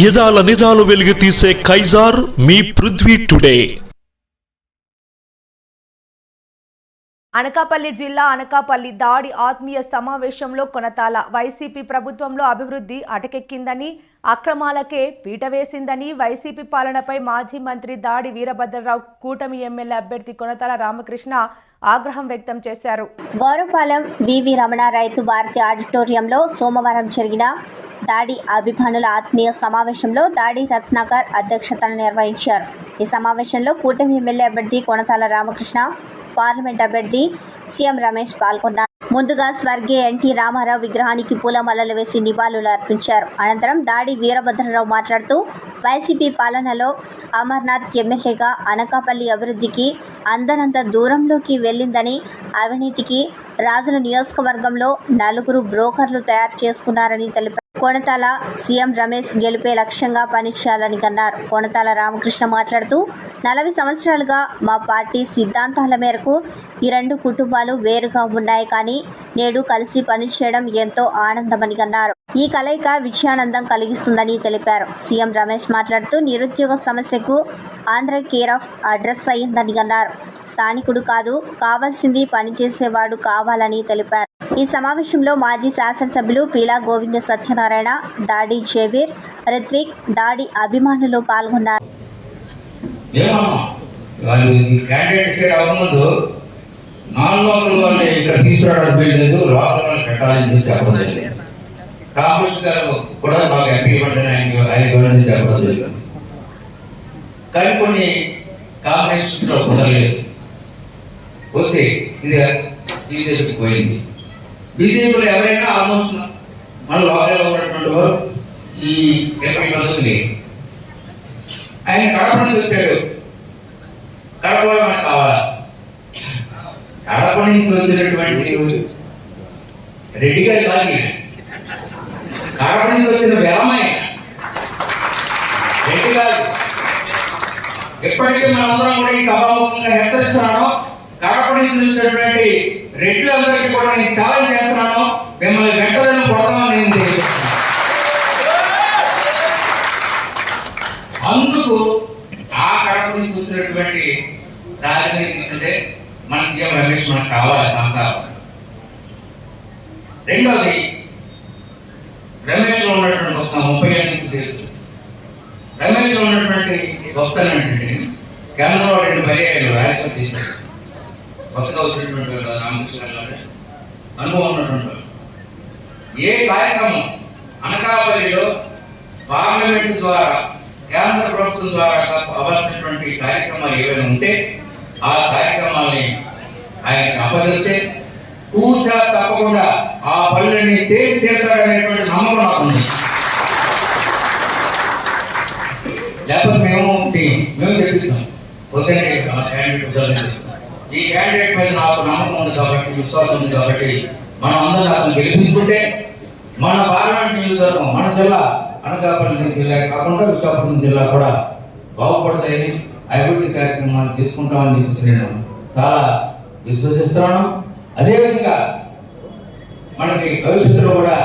యదాల నిజాలు వెలుగు తీసే కైజార్ మీ పృథ్వీ టుడే. అనకాపల్లి జిల్లా అనకాపల్లి దాడి ఆత్మీయ సమావేశంలో కొనతాల వైసీపీ ప్రభుత్వంలో అభివృద్ధి అటకెక్కిందని అక్రమాలకే పీట వేసిందని వైసీపీ పాలనపై మాజీ మంత్రి దాడి వీరభద్రరావు కూటమి ఎమ్మెల్యే అభ్యర్థి కొనతాల రామకృష్ణ ఆగ్రహం వ్యక్తం చేశారు. గౌరవపాలెం వివి రమణ రైతు భారతి ఆడిటోరియంలో సోమవారం జరిగిన దాడి అభిమానుల ఆత్మీయ సమావేశంలో దాడి రత్నాకర్ అధ్యక్షతన నిర్వహించారు. ఈ సమావేశంలో కూటమి ఎమ్మెల్యే అభ్యర్థి కొనతాల రామకృష్ణ పార్లమెంట్ అభ్యర్థి సీఎం రమేష్ పాల్గొన్నారు. ముందుగా స్వర్గీయ ఎన్టీ రామారావు విగ్రహానికి పూలమాలలు వేసి నివాళులు అర్పించారు. అనంతరం దాడి వీరభద్రరావు మాట్లాడుతూ వైసీపీ పాలనలో అమర్నాథ్ ఎమ్మెల్యేగా అనకాపల్లి అభివృద్ధికి అందనంత దూరంలోకి వెళ్ళిందని అవినీతికి రాజుల నియోజకవర్గంలో నలుగురు బ్రోకర్లు తయారు చేసుకున్నారని తెలిపారు. కొనతాల సీఎం రమేష్ గెలిపే లక్ష్యంగా పనిచేయాలని కన్నారు కొనతాల రామకృష్ణ మాట్లాడుతూ నలభై సంవత్సరాలుగా మా పార్టీ సిద్ధాంతాల మేరకు ఈ రెండు కుటుంబాలు వేరుగా ఉన్నాయి కానీ నేడు కలిసి పనిచేయడం ఎంతో ఆనందమని అన్నారు. ఈ కలయిక విజయానందం కలిగిస్తుందని తెలిపారు. సీఎం రమేష్ మాట్లాడుతూ నిరుద్యోగ సమస్యకు ఆంధ్ర కేర్ ఆఫ్ అడ్రస్ అయిందని అన్నారు. స్థానికుడు కాదు కావాల్సింది పనిచేసేవాడు కావాలని తెలిపారు. ఈ సమావేశంలో మాజీ శాసనసభ్యులు పీలా గోవింద సత్యనారాయణ దాడి జేవీర్ రిత్విక్ దాడి అభిమానులు పాల్గొన్నారు. నాలుగు వందల వాళ్ళు ఇక్కడ తీసుకురావడానికి లేదు లోపల కట్టాలని చెప్పి చెప్పడం గారు కూడా బాగా ఎంపీ పడ్డారు ఆయన ఆయన గవర్నమెంట్ చెప్పడం జరిగింది కానీ కొన్ని కాంగ్రెస్ కుదరలేదు వస్తే ఇది బీజేపీకి పోయింది. బీజేపీలో ఎవరైనా ఆల్మోస్ట్ మన లోకల్లో ఉన్నటువంటి వారు ఈ ఎంపీ ఆయన కడప నుంచి వచ్చాడు. కడపలో మనకు కావాలా? కడప నుంచి వచ్చినటువంటి రెడ్డి గారి కానీ కారణం నుంచి వచ్చిన బలమే. రెడ్డి కాదు? ఎప్పటికీ మనందరం కూడా ఈ సభాముఖంగా హెచ్చరిస్తున్నాను. కడప నుంచి వచ్చినటువంటి అందరికీ కూడా నేను ఛాలెంజ్ చేస్తున్నాను. మిమ్మల్ని వెంటనే కొడతామని నేను తెలియజేస్తున్నాను. అందుకు ఆ కడప నుంచి వచ్చినటువంటి రాజనీతి తీసుకుంటే మన సీఎం రమేష్ మనకు కావాలి సంతాపం. రెండోది రమేష్ ఉన్నటువంటి ఒక ముప్పై ఐదు నుంచి తెలుసు రమేష్ ఉన్నటువంటి గొప్పతనం కేంద్రంలో రెండు పర్యాయాలు రాయసం తీశారు కొత్తగా వచ్చినటువంటి రామకృష్ణ అనుభవం ఉన్నటువంటి ఏ కార్యక్రమం అనకాపల్లిలో పార్లమెంట్ ద్వారా కేంద్ర ప్రభుత్వం ద్వారా అవ్వాల్సినటువంటి కార్యక్రమాలు ఏవైనా ఉంటే ఆ కార్యక్రమాల్ని ఆయనకి అప్పగిస్తే కూర్చా తప్పకుండా ఆ పనులన్నీ చేసి తీరుతారనేటువంటి నమ్మకం నాకు లేకపోతే మేము మేము తెప్పిస్తాం పొద్దున్నే క్యాండిడేట్ ఈ క్యాండిడేట్ మీద నాకు నమ్మకం ఉంది కాబట్టి విశ్వాసం ఉంది కాబట్టి మనం అందరం అతను గెలిపించుకుంటే మన పార్లమెంట్ నియోజకవర్గం మన జిల్లా అనకాపల్లి జిల్లా కాకుండా విశాఖపట్నం జిల్లా కూడా బాగుపడతాయని అభివృద్ధి కార్యక్రమాలు తీసుకుంటామని చెప్పేసి నేను చాలా విశ్వసిస్తున్నాను. అదేవిధంగా మనకి భవిష్యత్తులో కూడా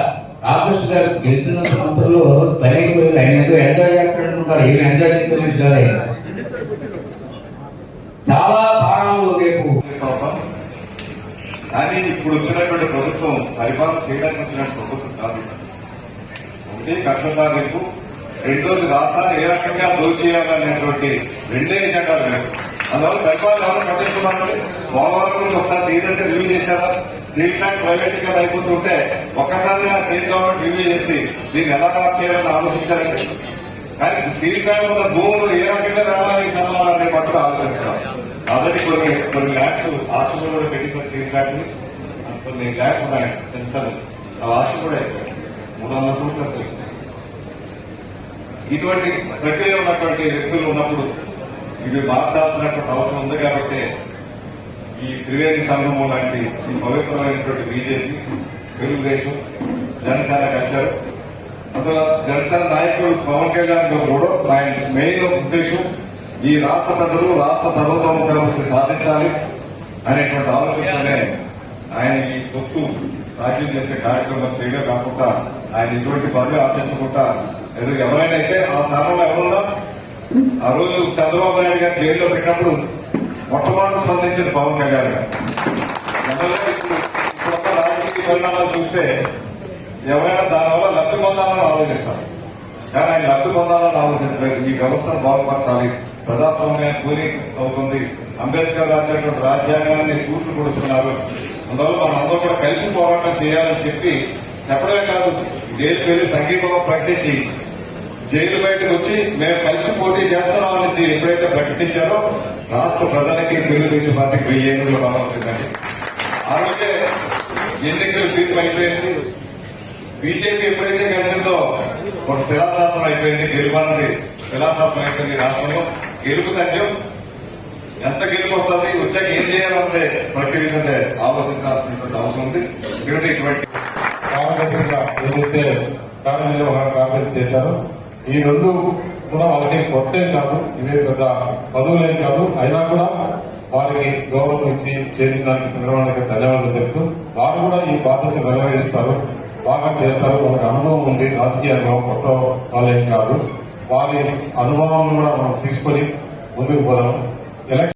ఆగస్టు గారు గెలిచిన సంవత్సరంలో పనికి పోయి ఆయన ఏదో ఎంజాయ్ చేస్తాడనుకుంటారు. ఏమి ఎంజాయ్ చేసేది కాదు ఆయన. చాలా భారాలు రేపు. కానీ ఇప్పుడు వచ్చినటువంటి ప్రభుత్వం పరిపాలన చేయడానికి వచ్చిన ప్రభుత్వం కాదు. ఒకటి కక్ష సాగింపు రెండోది రాష్ట్రాన్ని ఏ రకంగా దోచేయాలనేటువంటి రెండే ఎజెండాలు అందువల్ల పరిపాలన ఎవరు పట్టించుకున్నారండి పోలవరం గురించి ఒకసారి సీరియస్ రివ్యూ చేశారా? స్టీల్ ప్లాంట్ ప్రైవేటీకరణ అయిపోతుంటే ఒక్కసారిగా స్టేట్ గవర్నమెంట్ రివ్యూ చేసి దీన్ని ఎలా తయారు చేయాలని ఆలోచించారంటే కానీ స్టీల్ ప్లాంట్ ఉన్న భూములు ఏ రకంగా రావాలి సమాధానం పట్ల ఆలోచిస్తాం కాబట్టి కొన్ని కొన్ని ల్యాబ్స్ ఆశలు కూడా పెట్టిన స్టీల్ ప్లాంట్ కొన్ని ల్యాండ్స్ ఉన్నాయి సెన్సర్ ఆ ఆశ కూడా అయిపోయాయి. మూడు వందల కోట్లు ఇటువంటి ప్రక్రియ ఉన్నటువంటి వ్యక్తులు ఉన్నప్పుడు ఇవి మార్చాల్సినటువంటి అవసరం ఉంది కాబట్టి ఈ త్రివేణి సంఘము లాంటి ఈ పవిత్రమైనటువంటి బీజేపీ తెలుగుదేశం జనసేన కలిశారు అసలు జనసేన నాయకుడు పవన్ కళ్యాణ్ గారు కూడా ఆయన మెయిన్ ఉద్దేశం ఈ రాష్ట్ర ప్రజలు రాష్ట్ర ప్రభుత్వం సాధించాలి అనేటువంటి ఆలోచనతోనే ఆయన ఈ పొత్తు సాధ్యం చేసే కార్యక్రమం చేయడం కాకుండా ఆయన ఎటువంటి పదవి ఆశించకుండా ఏదో ఎవరైనా అయితే ఆ స్థానంలో ఎవరున్నా ఆ రోజు చంద్రబాబు నాయుడు గారు జైల్లో పెట్టినప్పుడు మొట్టమొదటి స్పందించిన పవన్ కళ్యాణ్ గారు. ఇప్పుడున్న రాజకీయ పరిణామాలు చూస్తే ఎవరైనా దానివల్ల లబ్ధి పొందాలని ఆలోచిస్తారు. కానీ ఆయన లబ్ధి పొందాలని ఆలోచించలేదు. ఈ వ్యవస్థను బాగుపరచాలి. ప్రజాస్వామ్యాన్ని కూలీ అవుతుంది అంబేద్కర్ రాసినటువంటి రాజ్యాంగాన్ని కూట్లు కొడుతున్నారు అందువల్ల మనం అందరూ కూడా కలిసి పోరాటం చేయాలని చెప్పి చెప్పడమే కాదు జైలుకి వెళ్ళి సంఘీభావం ప్రకటించి జైలు బయటకు వచ్చి మేము కలిసి పోటీ చేస్తున్నాం అనేసి ఎప్పుడైతే ప్రకటించారో రాష్ట్ర ప్రధానికి తెలుగుదేశం పార్టీకి వెయ్యి ఏళ్ళు రావాల్సిందండి అలాగే ఎన్నికలు తీర్పు అయిపోయింది బీజేపీ ఎప్పుడైతే కలిసిందో ఒక శిలాశాసనం అయిపోయింది గెలుపన్నది. శిలాశాసనం అయిపోయింది రాష్ట్రంలో. గెలుపు తథ్యం ఎంత గెలుపు వస్తుంది వచ్చాక ఏం చేయాలంటే ప్రతి విధంగా ఆలోచించాల్సినటువంటి అవసరం ఉంది. ఎందుకంటే ఇటువంటి కార్యదర్శిగా ఏదైతే కార్యనిర్వహణ కార్యదర్శి చేశారో ఈ రెండు కూడా వాళ్ళకి కొత్త కాదు ఇవే పెద్ద పదవులేం కాదు. అయినా కూడా వారికి గౌరవం ఇచ్చి చేసిన దానికి చంద్రబాబు ధన్యవాదాలు తెలుపుతూ వారు కూడా ఈ బాధ్యత నిర్వహిస్తారు బాగా చేస్తారు. వాళ్ళకి అనుభవం ఉంది రాజకీయ అనుభవం కొత్త వాళ్ళేం కాదు. వారి అనుభవం కూడా మనం తీసుకొని ముందుకు పోదాం. ఎలక్షన్